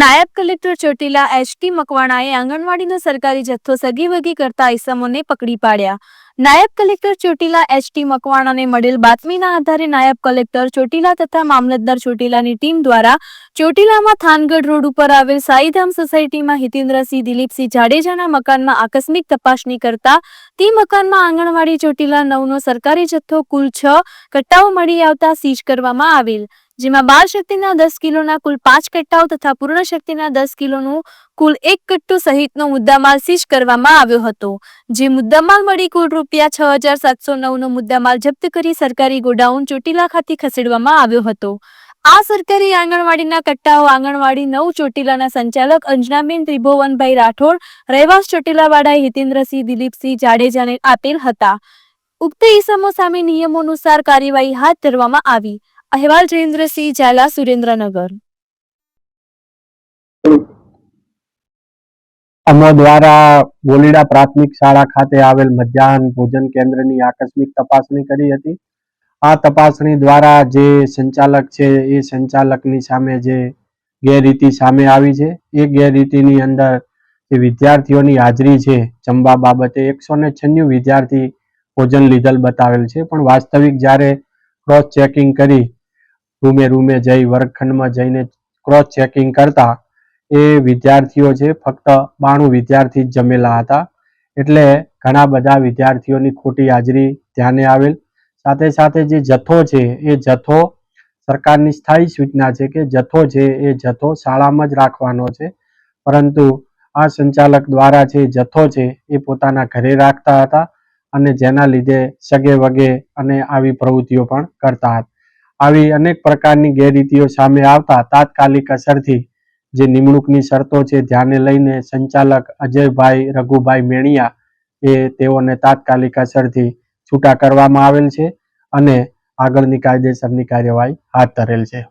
નાયબ collector Chotila HT મકવાણાએ આંગણવાડીનો સરકારી જથ્થો સગીવગી કરતા ઇસમોને પકડી પાડ્યા. નાયબ કલેક્ટર ચોટીલા એચટી મકવાણાને મળેલ બાતમીના આધારે નાયબ કલેક્ટર ચોટીલા તથા મામલતદાર ચોટીલાની ટીમ દ્વારા ચોટીલામાં થાનગઢ રોડ ઉપર આવેલ સાઈધામ સોસાયટીમાં હિતેન્દ્રસિંહ દિલીપસિંહ જાડેજાના મકાનમાં આકસ્મિક તપાસણી કરતા તે મકાનમાં આંગણવાડી ચોટીલા નવનો સરકારી જથ્થો કુલ છ કટ્ટાઓ મળી આવતા સીઝ કરવામાં આવેલ. જેમાં બાળ શક્તિના દસ કિલોના કુલ પાંચ કટ્ટાઓ તથા પૂર્ણ શક્તિના દસ કિલોનું કુલ એક કટ્ટુ સહિતનો મુદ્દામાલ સીઝ કરવામાં આવ્યો હતો. જે મુદ્દામાલ મળી કુલ રૂપિયા છ હજાર સાતસો નવનો મુદ્દામાલ જપ્ત કરી સરકારી ગોડાઉન ચોટીલા ખાતે ખસેડવામાં આવ્યો હતો. આ સરકારી આંગણવાડીના કટ્ટાઓ આંગણવાડી નવ ચોટીલાના સંચાલક અંજનાબેન ત્રિભુવનભાઈ રાઠોડ, રહેવાસ ચોટીલાવાળાએ હિતેન્દ્રસિંહ દિલીપસિંહ જાડેજાને આપેલ હતા. ઉક્ત ઈસમો સામે નિયમો અનુસાર કાર્યવાહી હાથ ધરવામાં આવી. અહેવાલ જયેન્દ્રસિંહ ઝાલા, સુરેન્દ્રનગર. અમો દ્વારા બોલીડા પ્રાથમિક શાળા ખાતે આવેલ મધ્યાહન ભોજન કેન્દ્રની આકસ્મિક તપાસણી કરી હતી. આ તપાસણી દ્વારા જે સંચાલક છે એ સંચાલકની સામે જે ગેરરીતિ સામે આવી છે. એ ગેરરીતિની અંદર જે વિદ્યાર્થીઓની હાજરી છે જમવા બાબતે એકસો ને છન્નું વિદ્યાર્થી ભોજન લીધેલ બતાવેલ છે. પણ વાસ્તવિક જ્યારે ક્રોસ ચેકિંગ કરી રૂમે રૂમે જઈ વર્ગખંડમાં જઈને ક્રોસ ચેકિંગ કરતા એ વિદ્યાર્થીઓ છે, ફક્ત બાણું વિદ્યાર્થી જ જમેલા હતા. એટલે ઘણા બધા વિદ્યાર્થીઓની ખોટી હાજરી ધ્યાને આવેલ. સાથે સાથે જે જથ્થો છે, એ જથ્થો સરકારની સ્થાયી સૂચના છે કે જથ્થો છે, એ જથ્થો શાળામાં જ રાખવાનો છે. પરંતુ આ સંચાલક દ્વારા જે જથ્થો છે, એ પોતાના ઘરે રાખતા હતા અને જેના લીધે સગે વગે અને આવી પ્રવૃત્તિઓ પણ કરતા હતા. આવી અનેક પ્રકારની ગેરરીતિઓ સામે આવતા તાત્કાલિક અસરથી જે નિમણૂકની શરતો છે, ધ્યાને લઈને સંચાલક અજયભાઈ રઘુભાઈ મેણિયા એ તેઓને તાત્કાલિક અસરથી છૂટા કરવામાં આવેલ છે અને આગળની કાયદેસરની કાર્યવાહી હાથ ધરેલ છે.